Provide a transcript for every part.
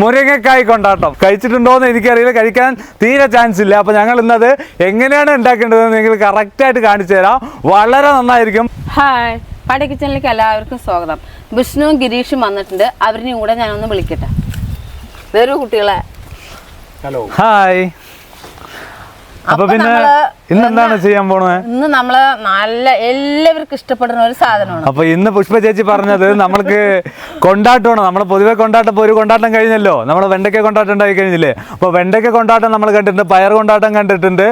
മുരിങ്ങക്കായ് കൊണ്ടാട്ടം. കഴിച്ചിട്ടുണ്ടോ എന്ന് എനിക്കറിയില്ല. കഴിക്കാൻ തീരെ ചാൻസ് ഇല്ല. അപ്പൊ ഞങ്ങൾ ഇന്നത് എങ്ങനെയാണ് ഉണ്ടാക്കേണ്ടതെന്ന് നിങ്ങൾ കറക്റ്റ് ആയിട്ട് കാണിച്ചു തരാം. വളരെ നന്നായിരിക്കും. ഹായ് പട കിച്ചണിലേക്ക് എല്ലാവർക്കും സ്വാഗതം. വിഷ്ണുവും ഗിരീഷും വന്നിട്ടുണ്ട്. അവരിനെയും കൂടെ ഞാനൊന്ന് വിളിക്കട്ടെ. വേറൊരു കുട്ടികളെ. ഹലോ ഹായ് അപ്പൊ പിന്നെ ഇന്ന് എന്താണ് ചെയ്യാൻ പോണത്? ഇന്ന് നമ്മൾ നല്ല എല്ലാവർക്കും ഇഷ്ടപ്പെടുന്ന ഒരു സാധനമാണ്. അപ്പൊ ഇന്ന് പുഷ്പ ചേച്ചി പറഞ്ഞത് നമ്മൾക്ക് കൊണ്ടാട്ടമാണ് നമ്മൾ പൊതുവെ കൊണ്ടാട്ടം ഒരു കൊണ്ടാട്ടം കഴിഞ്ഞല്ലോ. നമ്മൾ വെണ്ടയ്ക്ക കൊണ്ടാട്ടം ഉണ്ടായി കഴിഞ്ഞില്ലേ? അപ്പൊ വെണ്ടയ്ക്ക കൊണ്ടാട്ടം നമ്മൾ കണ്ടിട്ടുണ്ട് പയർ കൊണ്ടാട്ടം കണ്ടിട്ടുണ്ട്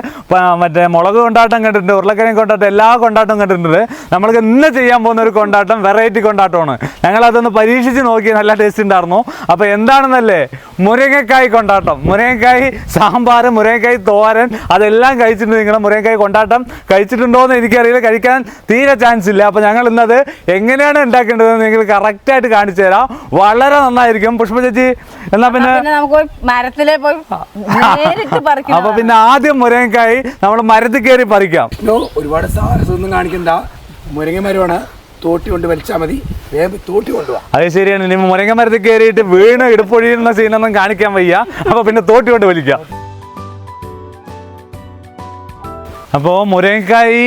മറ്റേ മുളക് കൊണ്ടാട്ടം കണ്ടിട്ടുണ്ട് ഉരുളക്കിഴങ്ങ് കൊണ്ടാട്ടം എല്ലാ കൊണ്ടാട്ടവും കണ്ടിട്ടുണ്ട്. നമ്മൾക്ക് ഇന്ന് ചെയ്യാൻ പോകുന്ന ഒരു കൊണ്ടാട്ടം വെറൈറ്റി കൊണ്ടാട്ടമാണ്. ഞങ്ങൾ അതൊന്ന് പരീക്ഷിച്ച് നോക്കി നല്ല ടേസ്റ്റ് ഉണ്ടായിരുന്നു. അപ്പൊ എന്താണെന്നല്ലേ? മുരിങ്ങക്കായ് കൊണ്ടാട്ടം. മുരിങ്ങക്കായ് സാമ്പാർ മുരിങ്ങക്കായ് തോരൻ അതെല്ലാം കഴിച്ചിട്ട് നിങ്ങളുടെ മുരിങ്ങക്കായ കൊണ്ടാട്ടം കഴിച്ചിട്ടുണ്ടോ എന്ന് എനിക്കറിയില്ല. കഴിക്കാൻ തീരെ ചാൻസ് ഇല്ല. അപ്പോൾ ഞങ്ങൾ ഇന്നത് എങ്ങനെയാണ് ഉണ്ടാക്കേണ്ടതെന്ന് നിങ്ങൾ കറക്റ്റായിട്ട് കാണിച്ചു തരാം. വളരെ നന്നായിരിക്കും. പുഷ്പ ചേച്ചി എന്നാ പിന്നെ? മരത്തിലെ പോയി അപ്പൊ പിന്നെ ആദ്യം മുരിങ്ങക്കായ് നമ്മൾ മരത്തിൽ കയറി പറിക്കാം. നോ ഒരുപാട് സാഹസമൊന്നും കാണിക്കണ്ട. മുരങ്ങ മരമാണ്. തോട്ടി കൊണ്ട് വലിച്ചാൽ മതി. വേഗം തോട്ടി കൊണ്ടുപോവാ അത് ശരിയാണ്. ഇനി മുരങ്ങ മരത്തിൽ കയറിയിട്ട് വീണ് ഇടുപ്പൊഴിയുന്ന സീനൊന്നും കാണിക്കാൻ വയ്യ. അപ്പൊ പിന്നെ തോട്ടി കൊണ്ട് വലിക്കാം. അപ്പോ മുരങ്ങക്കായി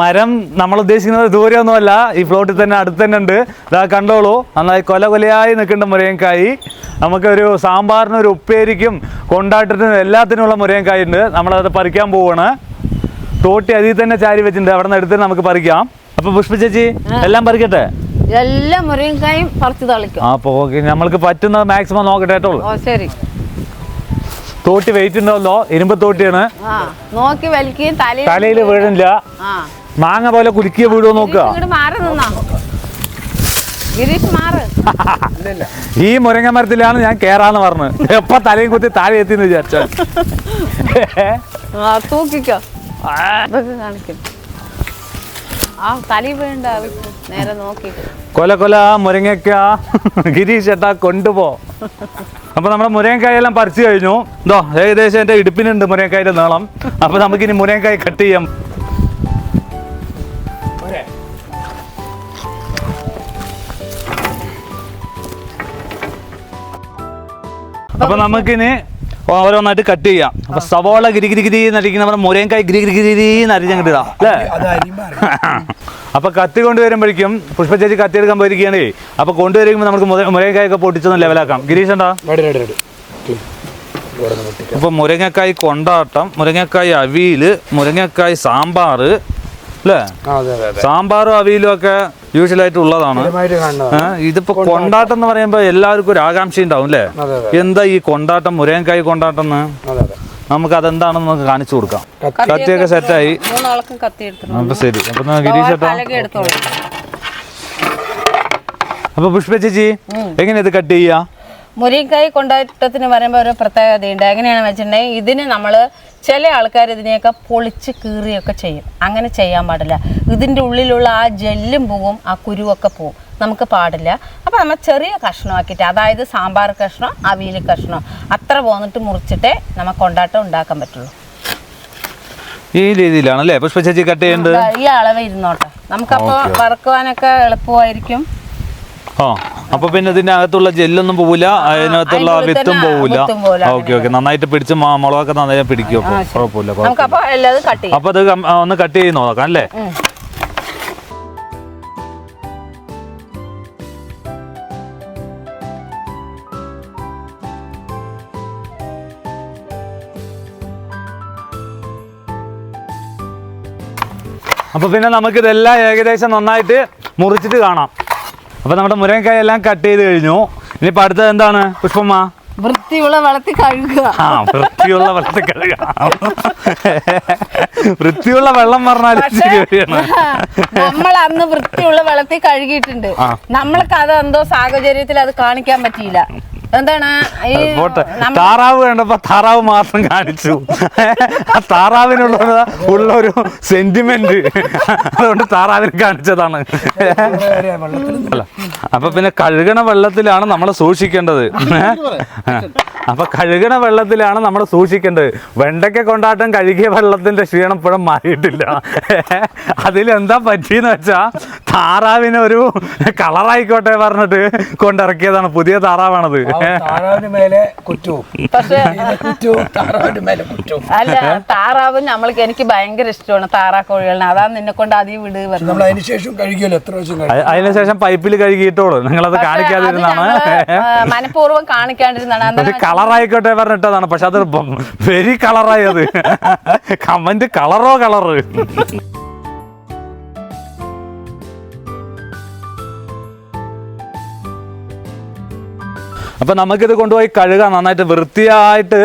മരം നമ്മൾ ഉദ്ദേശിക്കുന്നത് ദൂരെയൊന്നുമല്ല. ഈ ഫ്ലോട്ടിൽ തന്നെ അടുത്ത് തന്നെ ഉണ്ട് ഇതാ കണ്ടോളൂ. നന്നായി കൊല കൊലയായി നിൽക്കേണ്ട മുരങ്ങക്കായി നമുക്കൊരു സാമ്പാറിനും ഒരു ഉപ്പേരിക്കും കൊണ്ടാട്ടത്തിനും എല്ലാത്തിനുമുള്ള മുരങ്ങക്കായി ഉണ്ട്. നമ്മളത് പറിക്കാൻ പോവാണ്. തോട്ടി അതിൽ തന്നെ ചാരി വെച്ചിട്ടുണ്ട്. അവിടെ നിന്ന് എടുത്ത് നമുക്ക് പറിക്കാം. അപ്പൊ പുഷ്പ ചേച്ചി എല്ലാം പറിക്കട്ടെ? എല്ലാ മുരങ്ങക്കായും പറിച്ചു തളിക്കും. അപ്പോൾ ഓക്കെ. നമ്മൾക്ക് പറ്റുന്ന മാക്സിമം നോക്കട്ടെ കേട്ടോ. ശരി. തോട്ടി വെയിറ്റ് ഉണ്ടല്ലോ ഇരുമ്പ് തോട്ടിയാണ്. നോക്കി വലിക്കുകയും തലയിൽ വീഴില്ല. മാങ്ങ പോലെ കുലുക്കിയ വീടോ നോക്കുക. ഈ മുരങ്ങ മരത്തിലാണ് ഞാൻ കേറാന്ന് പറഞ്ഞത് എപ്പ തലയും കുത്തി താഴെ എത്തിന്ന് വിചാരിച്ചോ തൂക്കിക്കോ. കാണിക്കും. ആ വീണ്ട നേരെ നോക്കി കൊല കൊല മുരങ്ങക്ക ഗിരീഷ് ചേട്ടാ കൊണ്ടുപോ. അപ്പൊ നമ്മുടെ മുരങ്ങക്കായെല്ലാം പറിച്ചു കഴിഞ്ഞു. ഇതോ ഏകദേശം എന്റെ ഇടുപ്പിനുണ്ട് മുരങ്ങക്കായുടെ നീളം. അപ്പൊ നമുക്കിനി മുരങ്ങക്കായ കട്ട് ചെയ്യാം. അപ്പൊ നമുക്കിനി ഓരോന്നായിട്ട് കട്ട് ചെയ്യാം. അപ്പൊ സവോള ഗിരി ഗിരി ഗിരി നടിക്കുന്ന നമ്മുടെ മുരേങ്കായ് ഗിരി ഗിരി ഗിരി നരിഞ്ഞങ്ങോട്ട് ഇടാം. അല്ലേ. അപ്പൊ കത്തി കൊണ്ടുവരുമ്പോഴേക്കും പുഷ്പ ചേച്ചി കത്തി എടുക്കാൻ പോയിരിക്കുകയാണേ അപ്പൊ കൊണ്ടുവരുമ്പോൾ നമുക്ക് മുരേങ്കായൊക്കെ പൊട്ടിച്ചൊന്ന് ലെവലാക്കാം ഗിരീഷ് പൊട്ടിക്കാം. അപ്പൊ മുരങ്ങക്കായ് കൊണ്ടാട്ടം മുരങ്ങക്കായ് അവിയൽ മുരങ്ങക്കായ് സാമ്പാർ അല്ലേ? സാമ്പാറും അവിയലും ഒക്കെ യൂഷ്വലായിട്ട് ഉള്ളതാണ്? ഇതിപ്പോ കൊണ്ടാട്ടം. എന്ന് പറയുമ്പോൾ എല്ലാവർക്കും ഒരു ആകാംക്ഷ ഉണ്ടാവും അല്ലേ? എന്താ ഈ കൊണ്ടാട്ടം മുരേങ്കായ് കൊണ്ടാട്ടം എന്ന്? നമുക്ക് അതെന്താണെന്ന് നമുക്ക് കാണിച്ചു കൊടുക്കാം. കത്തി. കത്തിയൊക്കെ സെറ്റായി അപ്പൊ ശരി. അപ്പൊ ഗിരീഷ് ചേട്ടാ. അപ്പൊ പുഷ്പ ചേച്ചി എങ്ങനെയാ ഇത് കട്ട് ചെയ്യാ? മുരിങ്ങക്കായ് കൊണ്ടാട്ടത്തിന് പറയുമ്പോൾ ഒരു പ്രത്യേകതയുണ്ട്. എങ്ങനെയാണെന്ന് വെച്ചിട്ടുണ്ടെങ്കിൽ ഇതിന് നമ്മൾ ചില ആൾക്കാർ ഇതിനെയൊക്കെ പൊളിച്ച് കീറിയൊക്കെ ചെയ്യും. അങ്ങനെ ചെയ്യാൻ പാടില്ല. ഇതിന്റെ ഉള്ളിലുള്ള ആ ജെല്ലും പോവും ആ കുരുവൊക്കെ പോവും. നമുക്ക് പാടില്ല. അപ്പോൾ നമ്മൾ ചെറിയ കഷ്ണമാക്കിയിട്ട് അതായത് സാമ്പാർ കഷ്ണം അവിയൽ കഷ്ണം അത്ര പോന്നിട്ട് മുറിച്ചിട്ടേ നമുക്ക് കൊണ്ടാട്ടം ഉണ്ടാക്കാൻ പറ്റുള്ളൂ. ഈ രീതിയിലാണല്ലേ? പുഷ്പ ചേച്ചി കട്ട് ചെയ്യേണ്ടത്? ഈ അളവ് ഇരുന്നോട്ടെ. നമുക്കപ്പോൾ വറക്കുവാനൊക്കെ എളുപ്പമായിരിക്കും. ആ അപ്പൊ പിന്നെ ഇതിന്റെ അകത്തുള്ള ജെല്ലൊന്നും പോവില്ല അതിനകത്തുള്ള വിത്തും പോവില്ല ഓക്കെ ഓക്കെ. നന്നായിട്ട് പിടിച്ച് മുളകൊക്കെ നന്നായി പിടിക്കും അപ്പൊ. കുഴപ്പമില്ല അപ്പൊ അത് ഒന്ന് കട്ട് ചെയ്ത് നോക്കാം അല്ലേ. അപ്പൊ പിന്നെ നമുക്ക് ഇതെല്ലാം ഏകദേശം നന്നായിട്ട് മുറിച്ചിട്ട് കാണാം. അപ്പൊ നമ്മുടെ മുരങ്ങക്കായ എല്ലാം കട്ട് ചെയ്ത് കഴിഞ്ഞു. ഇനിയിപ്പോ അടുത്തത് എന്താണ്? പുഷ്പമ്മ? വൃത്തിയുള്ള വെള്ളത്തിൽ കഴുകുക. ആ വൃത്തിയുള്ള വെള്ളത്തിൽ കഴുകുക. വൃത്തിയുള്ള വെള്ളം പറഞ്ഞാൽ നമ്മൾ അന്ന് വൃത്തിയുള്ള വെള്ളത്തിൽ കഴുകിയിട്ടുണ്ട്. നമ്മൾക്ക് അത് എന്തോ സാഹചര്യത്തിൽ അത് കാണിക്കാൻ പറ്റിയില്ല. എന്താണ്? പോട്ടെ. താറാവ് കണ്ടപ്പോ താറാവ് മാത്രം കാണിച്ചു. ആ താറാവിനുള്ള ഉള്ള ഒരു സെന്റിമെന്റ് അതുകൊണ്ട് താറാവിനെ കാണിച്ചതാണ്. അല്ല അപ്പൊ പിന്നെ കഴുകണ വെള്ളത്തിലാണ് നമ്മൾ സൂക്ഷിക്കേണ്ടത്. അപ്പൊ കഴുകണ വെള്ളത്തിലാണ് നമ്മൾ സൂക്ഷിക്കേണ്ടത്. വെണ്ടയ്ക്ക കൊണ്ടാട്ടം കഴുകിയ വെള്ളത്തിന്റെ ക്ഷീണം ഇപ്പോഴും മാറിയിട്ടില്ല. അതിലെന്താ പറ്റിയെന്ന് വെച്ചാ താറാവിനെ ഒരു കളറായിക്കോട്ടെ പറഞ്ഞിട്ട് കൊണ്ടിറക്കിയതാണ്. പുതിയ താറാവാണത്. അല്ല താറാവ് നമ്മൾക്ക് എനിക്ക് ഭയങ്കര ഇഷ്ടമാണ് താറാ കോഴികളിനെ അതാണ് നിന്നെ കൊണ്ട് അധികം വിട് അതിനുശേഷം പൈപ്പിൽ കഴുകിയിട്ടോളൂ. നിങ്ങളത് അത് കാണിക്കാതിരുന്നാണ്. മനഃപൂർവം കാണിക്കാണ്ടിരുന്നാണ്. കളറായിക്കോട്ടെ പറഞ്ഞിട്ടതാണ്. പക്ഷെ അത് വെരി കളറായി അത് കമന്റ് കളറോ കളറ്. അപ്പൊ നമുക്കിത് കൊണ്ടുപോയി കഴുകാം. നന്നായിട്ട് വൃത്തിയായിട്ട്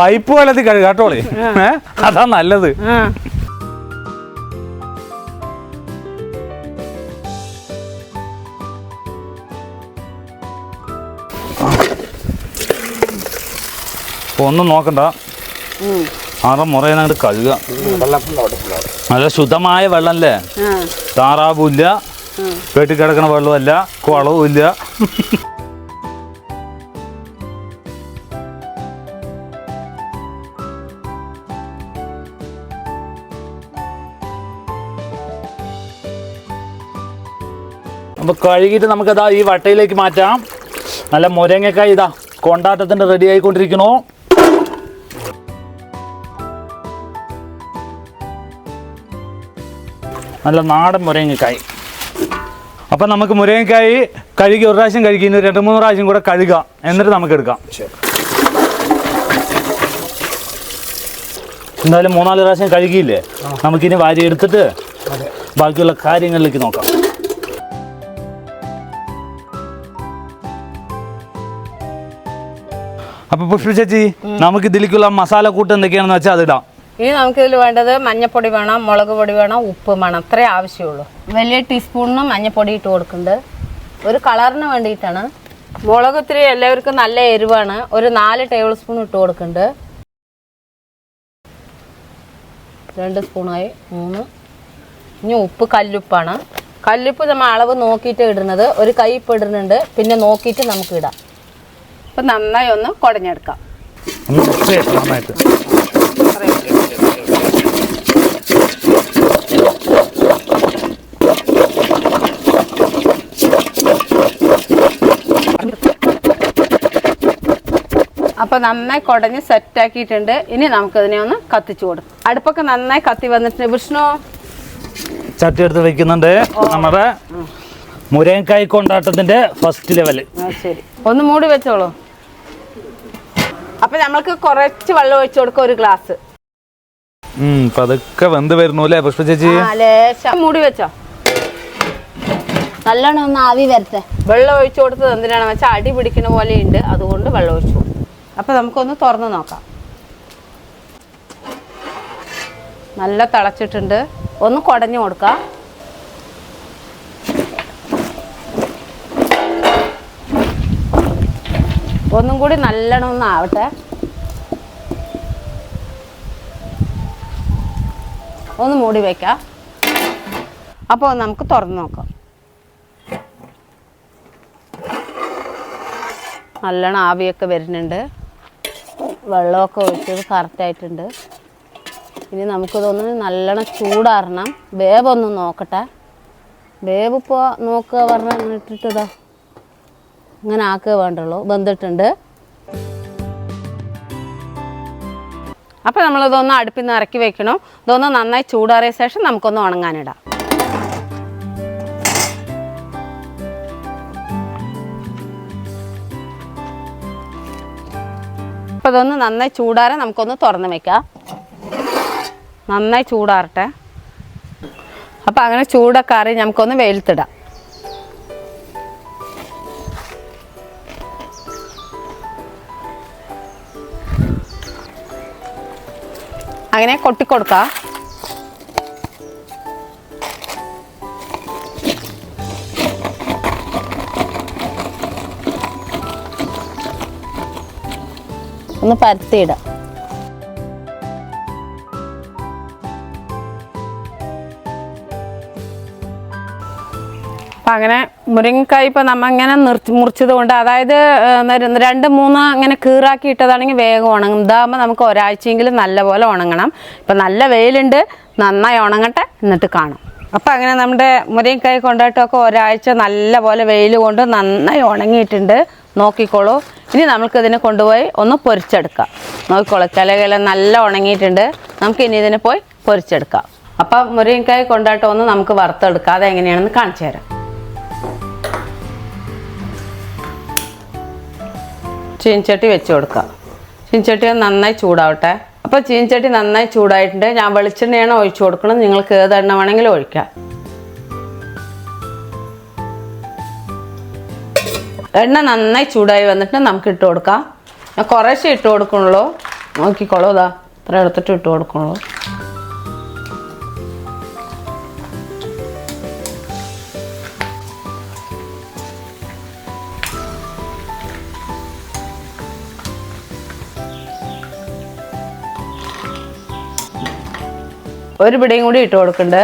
പൈപ്പ് വെള്ളത്തിൽ കഴുകാട്ടോളി? അതാ നല്ലത്. ആ. അപ്പൊ ഒന്നും നോക്കണ്ട ആറ് മുറയിനങ്ങോട്ട് കഴുക. നല്ല ശുദ്ധമായ വെള്ളമല്ലേ. താറാവുമില്ല. വീട്ടിൽ കിടക്കണ വെള്ളമല്ല കുളവും ഇല്ല അപ്പൊ കഴുകിയിട്ട് നമുക്കതാ ഈ വട്ടയിലേക്ക് മാറ്റാം. നല്ല മുരങ്ങക്കായി ഇതാ കൊണ്ടാട്ടത്തിന്റെ റെഡി ആയിക്കൊണ്ടിരിക്കണോ നല്ല നാടൻ മുരങ്ങക്കായി. അപ്പം നമുക്ക് മുരങ്ങക്കായി കഴുകി ഒരു പ്രാവശ്യം കഴുകി രണ്ട് മൂന്ന് പ്രാവശ്യം കൂടെ കഴുകാം. എന്നിട്ട് നമുക്ക് എടുക്കാം. എന്തായാലും മൂന്നാൽ പ്രാവശ്യം കഴുകിയില്ലേ? നമുക്കിനി വാരി എടുത്തിട്ട് ബാക്കിയുള്ള കാര്യങ്ങളിലേക്ക് നോക്കാം. അപ്പൊ പുഷ്പ ചേച്ചി നമുക്ക് ഇതിലേക്കുള്ള മസാല കൂട്ട് എന്തൊക്കെയാണെന്ന് വെച്ചാൽ അതിടാം. ഇനി നമുക്കിതിൽ വേണ്ടത് മഞ്ഞപ്പൊടി വേണം മുളക് പൊടി വേണം ഉപ്പ് വേണം. അത്രേ ആവശ്യമുള്ളൂ. വലിയ ടീസ്പൂണിന് മഞ്ഞപ്പൊടി ഇട്ട് കൊടുക്കുന്നുണ്ട്. ഒരു കളറിന് വേണ്ടിയിട്ടാണ്. മുളക് ഇത്തിരി എല്ലാവർക്കും നല്ല എരിവാണ്. ഒരു നാല് ടേബിൾ സ്പൂൺ ഇട്ട് കൊടുക്കുന്നുണ്ട്. രണ്ട് സ്പൂണായി. മൂന്ന്. ഇനി ഉപ്പ് കല്ലുപ്പാണ്. കല്ലുപ്പ് നമ്മൾ അളവ് നോക്കിയിട്ട് ഇടുന്നത്. ഒരു കൈ ഇപ്പം ഇടുന്നുണ്ട്. പിന്നെ നോക്കിയിട്ട് നമുക്ക് ഇടാം. അപ്പം നന്നായി ഒന്ന് കുടഞ്ഞെടുക്കാം. നന്നായിട്ട്. അപ്പോൾ നന്നായി കുടഞ്ഞ് സെറ്റാക്കിയിട്ടുണ്ട് ഇനി നമുക്കതിനെ ഒന്ന് കത്തിച്ചു കൊടുക്കും. അടുപ്പൊക്കെ നന്നായി കത്തി വന്നിട്ടുണ്ട്. വിഷ്ണു? ചട്ടി എടുത്ത് വെക്കുന്നുണ്ട്. നമ്മുടെ മുരേങ്കായ് കൊണ്ടാട്ടത്തിന്റെ ഫസ്റ്റ് ലെവൽ ശരി. ഒന്ന് മൂടി വെച്ചോളൂ. അപ്പൊ നമ്മൾക്ക് കുറച്ച് വെള്ളം ഒഴിച്ചു കൊടുക്കുക ഒരു ഗ്ലാസ് പതുക്കെ വെന്ത് വരുന്നു അല്ലേ പുഷ്പ ചേച്ചി? മൂടി വെച്ചോ. നല്ലോണം ഒന്ന് ആവി വരട്ടെ. വെള്ളം ഒഴിച്ചു കൊടുത്തത് എന്തിനാണെന്ന് വെച്ചാൽ അടി പിടിക്കുന്ന പോലെ ഉണ്ട്. അതുകൊണ്ട് വെള്ളം ഒഴിച്ചു കൊടുക്കും അപ്പം നമുക്കൊന്ന് തുറന്ന് നോക്കാം. നല്ല തിളച്ചിട്ടുണ്ട്. ഒന്ന് കുടഞ്ഞു കൊടുക്കാം. ഒന്നും കൂടി നല്ലോണം ഒന്ന് ആവട്ടെ. ഒന്ന് മൂടി വയ്ക്കാം അപ്പോൾ നമുക്ക് തുറന്ന് നോക്കാം. നല്ലോണം ആവിയൊക്കെ വരുന്നുണ്ട്. വെള്ളമൊക്കെ ഒഴിച്ചത് കറക്റ്റായിട്ടുണ്ട് ഇനി നമുക്കിതൊന്ന് നല്ലോണം ചൂടാറണം. വേവൊന്ന് നോക്കട്ടെ. വേവ് ഇപ്പോൾ നോക്കുക പറഞ്ഞാൽ ഇട്ടിട്ടതാ ഇങ്ങനെ ആക്കുക വേണ്ടുള്ളൂ. വെന്തിട്ടുണ്ട്. അപ്പോൾ നമ്മളിതൊന്ന് അടുപ്പിൽ നിന്ന് ഇറക്കി വെക്കണം. ഇതൊന്ന് നന്നായി ചൂടാറിയ ശേഷം നമുക്കൊന്ന് ഉണങ്ങാനിടാം. അപ്പോൾ ഇതൊന്ന് നന്നായി ചൂടാറെ നമുക്കൊന്ന് തുറന്ന് വെക്കാം. നന്നായി ചൂടാറട്ടെ. അപ്പോൾ അങ്ങനെ ചൂടൊക്കെ അറിയി നമുക്കൊന്ന് വെയിലത്തിടാം. അങ്ങനെ കൊട്ടിക്കൊടുക്കാം. ഒന്ന് പരത്തിയിടാം. അപ്പം അങ്ങനെ മുരിങ്ങക്കായ് ഇപ്പം നമ്മൾ ഇങ്ങനെ നിർത്തി മുറിച്ചത് കൊണ്ട് അതായത് രണ്ട് മൂന്ന് അങ്ങനെ കീറാക്കി ഇട്ടതാണെങ്കിൽ വേഗം ഉണങ്ങും. ഇതാകുമ്പോൾ നമുക്ക് ഒരാഴ്ചയെങ്കിലും നല്ലപോലെ ഉണങ്ങണം. ഇപ്പം നല്ല വെയിലുണ്ട് നന്നായി ഉണങ്ങട്ടെ എന്നിട്ട് കാണാം. അപ്പം അങ്ങനെ നമ്മുടെ മുരിങ്ങക്കായ് കൊണ്ടാട്ടമൊക്കെ ഒരാഴ്ച നല്ല പോലെ വെയിൽ കൊണ്ട് നന്നായി ഉണങ്ങിയിട്ടുണ്ട്. നോക്കിക്കോളൂ. ഇനി നമുക്ക് ഇതിനെ കൊണ്ടുപോയി ഒന്ന് പൊരിച്ചെടുക്കാം. നോക്കിക്കോളൂ ചിലകെല്ലാം നല്ല ഉണങ്ങിയിട്ടുണ്ട്. നമുക്ക് ഇനി ഇതിനെ പോയി പൊരിച്ചെടുക്കാം. അപ്പം മുരിങ്ങക്കായ് കൊണ്ടാട്ടം ഒന്ന് നമുക്ക് വറുത്തെടുക്കാം. അതെങ്ങനെയാണെന്ന് കാണിച്ചു തരാം. ചീൻചട്ടി വെച്ച് കൊടുക്കാം. ചീൻചട്ടി ഒന്ന് നന്നായി ചൂടാവട്ടെ. അപ്പോൾ ചീൻചട്ടി നന്നായി ചൂടായിട്ടുണ്ട്. ഞാൻ വെളിച്ചെണ്ണയാണ് ഒഴിച്ചു കൊടുക്കണം നിങ്ങൾക്ക് ഏത് എണ്ണ വേണമെങ്കിലും ഒഴിക്കാം. എണ്ണ നന്നായി ചൂടായി വന്നിട്ട് നമുക്ക് ഇട്ട് കൊടുക്കാം. ഞാൻ ഇട്ട് കൊടുക്കണുള്ളൂ നോക്കിക്കോളൂ ഇതാ ഇത്ര എടുത്തിട്ട് ഇട്ട് കൊടുക്കണുള്ളൂ ഒരു പിടിയും കൂടി ഇട്ട് കൊടുക്കുന്നുണ്ട്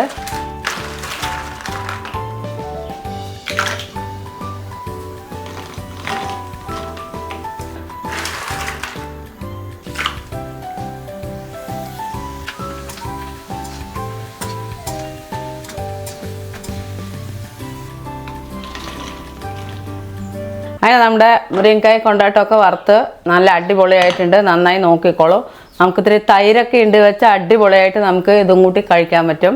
അങ്ങനെ നമ്മുടെ മുരിങ്ങക്കായ കൊണ്ടാട്ടമൊക്കെ വറുത്ത് നല്ല അടിപൊളിയായിട്ടുണ്ട്. നന്നായി നോക്കിക്കോളൂ. നമുക്കിത്തിരി തൈരൊക്കെ ഉണ്ട് വെച്ചാൽ അടിപൊളിയായിട്ട് നമുക്ക് ഇതും കൂട്ടി കഴിക്കാൻ പറ്റും.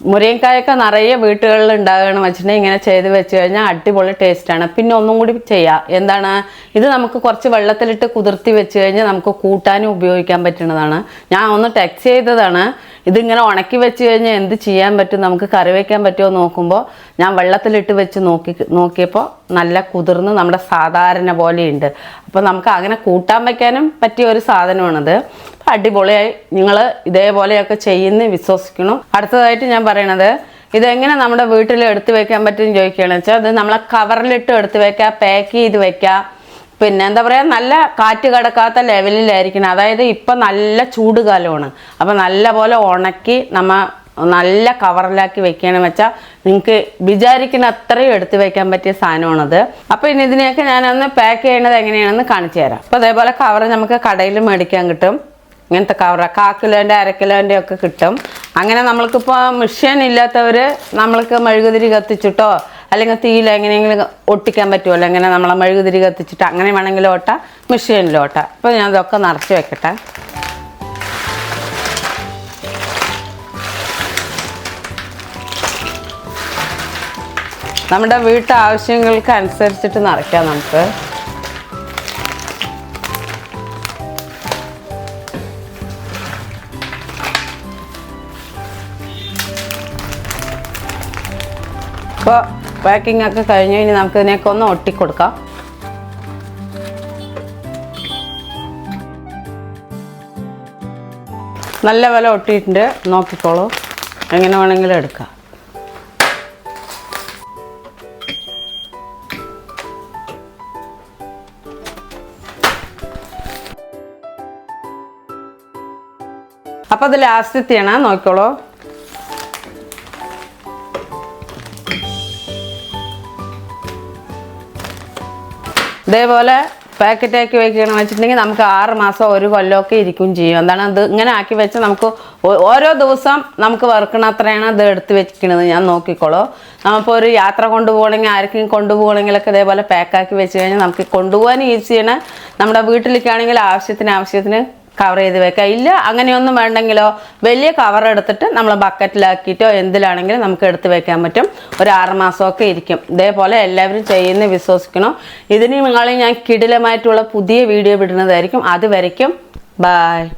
മുരിങ്ങക്കായൊക്കെ നിറയെ വീട്ടുകളിൽ ഉണ്ടാകണം വെച്ചിട്ടുണ്ടെങ്കിൽ ഇങ്ങനെ ചെയ്ത് വെച്ച് കഴിഞ്ഞാൽ അടിപൊളി ടേസ്റ്റാണ് പിന്നെ ഒന്നും കൂടി ചെയ്യാം. എന്താണ്? ഇത് നമുക്ക് കുറച്ച് വെള്ളത്തിലിട്ട് കുതിർത്തി വെച്ച് കഴിഞ്ഞാൽ നമുക്ക് കൂട്ടാനും ഉപയോഗിക്കാൻ പറ്റുന്നതാണ്. ഞാൻ ഒന്ന് ടെക്സ് ചെയ്തതാണ്. ഇതിങ്ങനെ ഉണക്കി വെച്ച് കഴിഞ്ഞാൽ എന്ത് ചെയ്യാൻ പറ്റും? നമുക്ക് കറി വയ്ക്കാൻ പറ്റുമോ നോക്കുമ്പോൾ ഞാൻ വെള്ളത്തിലിട്ട് വെച്ച് നോക്കി നോക്കിയപ്പോൾ നല്ല കുതിർന്ന് നമ്മുടെ സാധാരണ പോലെയുണ്ട് അപ്പോൾ നമുക്ക് അങ്ങനെ കൂട്ടാൻ വയ്ക്കാനും പറ്റിയ ഒരു സാധനമാണിത്. അടിപൊളിയായി നിങ്ങൾ ഇതേപോലെയൊക്കെ ചെയ്യുന്ന വിശ്വസിക്കണം അടുത്തതായിട്ട് ഞാൻ പറയണത് ഇതെങ്ങനെ നമ്മുടെ വീട്ടിൽ എടുത്തു വെക്കാൻ പറ്റും ചോദിക്കുകയാണ് വെച്ചാൽ അത് നമ്മളെ കവറിലിട്ട് എടുത്തു വെക്കാം പാക്ക് ചെയ്ത് വെക്കാം. പിന്നെ എന്താ പറയുക നല്ല കാറ്റ് കടക്കാത്ത ലെവലിലായിരിക്കണം. അതായത് ഇപ്പം നല്ല ചൂട് കാലമാണ്. അപ്പം നല്ല പോലെ ഉണക്കി നമ്മ നല്ല കവറിലാക്കി വെക്കുകയാണെന്ന് വെച്ചാൽ നിങ്ങൾക്ക് വിചാരിക്കുന്ന അത്രയും എടുത്ത് വെക്കാൻ പറ്റിയ സാധനമാണത്. അപ്പോൾ ഇനി ഇതിനെയൊക്കെ ഞാനൊന്ന് പാക്ക് ചെയ്യണത് എങ്ങനെയാണെന്ന് കാണിച്ചു തരാം. അപ്പോൾ അതേപോലെ കവർ നമുക്ക് കടയിൽ മേടിക്കാൻ കിട്ടും. ഇങ്ങനത്തെ കവറ കാക്കിലേന്റെ അരക്കിലേന്റെ അര ഒക്കെ കിട്ടും. അങ്ങനെ നമ്മൾക്കിപ്പോൾ മെഷീൻ ഇല്ലാത്തവർ നമ്മൾക്ക് മെഴുകുതിരി കത്തിച്ചിട്ടോ അല്ലെങ്കിൽ തീയിൽ എങ്ങനെയെങ്കിലും ഒട്ടിക്കാൻ പറ്റുമല്ലോ അങ്ങനെ നമ്മളെ മെഴുകുതിരി കത്തിച്ചിട്ട് അങ്ങനെ വേണമെങ്കിൽ ഓട്ട മെഷീനിലും ഓട്ടാം. അപ്പോൾ ഞാൻ ഇതൊക്കെ നിറച്ച് വെക്കട്ടെ. നമ്മുടെ വീട്ടാവശ്യങ്ങൾക്ക് അനുസരിച്ചിട്ട് നിറയ്ക്കാം നമുക്ക്. ഇപ്പോൾ പാക്കിംഗ് ഒക്കെ കഴിഞ്ഞ് ഇനി നമുക്ക് ഇതിനെയൊക്കെ ഒന്ന് ഒട്ടിക്കൊടുക്കാം. നല്ല വില ഒട്ടിയിട്ടുണ്ട്. നോക്കിക്കോളൂ. എങ്ങനെ വേണമെങ്കിലും എടുക്കാം. അപ്പോൾ അത് ലാസ്റ്റത്തെയാണ് നോക്കിക്കോളൂ. ഇതേപോലെ പാക്കറ്റ് ആക്കി വെക്കണം വെച്ചിട്ടുണ്ടെങ്കിൽ നമുക്ക് ആറ് മാസം ഒരു കൊല്ലമൊക്കെ ഇരിക്കും ചെയ്യും. എന്താണ് ഇത് ഇങ്ങനെ ആക്കി വെച്ച് നമുക്ക് ഓരോ ദിവസം നമുക്ക് വറുക്കണ അത്രയാണ് ഇത് എടുത്ത് വെച്ചിരിക്കുന്നത് ഞാൻ നോക്കിക്കോളൂ. നമ്മളിപ്പോൾ ഒരു യാത്ര കൊണ്ടുപോകണമെങ്കിൽ ആർക്കും കൊണ്ടുപോകണമെങ്കിലൊക്കെ ഇതേപോലെ പാക്കാക്കി വെച്ച് കഴിഞ്ഞാൽ നമുക്ക് കൊണ്ടുപോകാൻ ഈസിയാണ് നമ്മുടെ വീട്ടിലേക്കാണെങ്കിൽ ആവശ്യത്തിന് ആവശ്യത്തിന് കവർ ചെയ്ത് വെക്കുക ഇല്ല അങ്ങനെയൊന്നും വേണ്ടെങ്കിലോ വലിയ കവർ എടുത്തിട്ട് നമ്മൾ ബക്കറ്റിലാക്കിയിട്ടോ എന്തിലാണെങ്കിലും നമുക്ക് എടുത്ത് വെക്കാൻ പറ്റും. ഒരു ആറ് മാസമൊക്കെ ഇരിക്കും. ഇതേപോലെ എല്ലാവരും ചെയ്യുന്ന വിശ്വസിക്കണം. ഇതിന് നിങ്ങളെ ഞാൻ കിടിലമായിട്ടുള്ള പുതിയ വീഡിയോ വിടുന്നതായിരിക്കും അതുവരയ്ക്കും ബായ്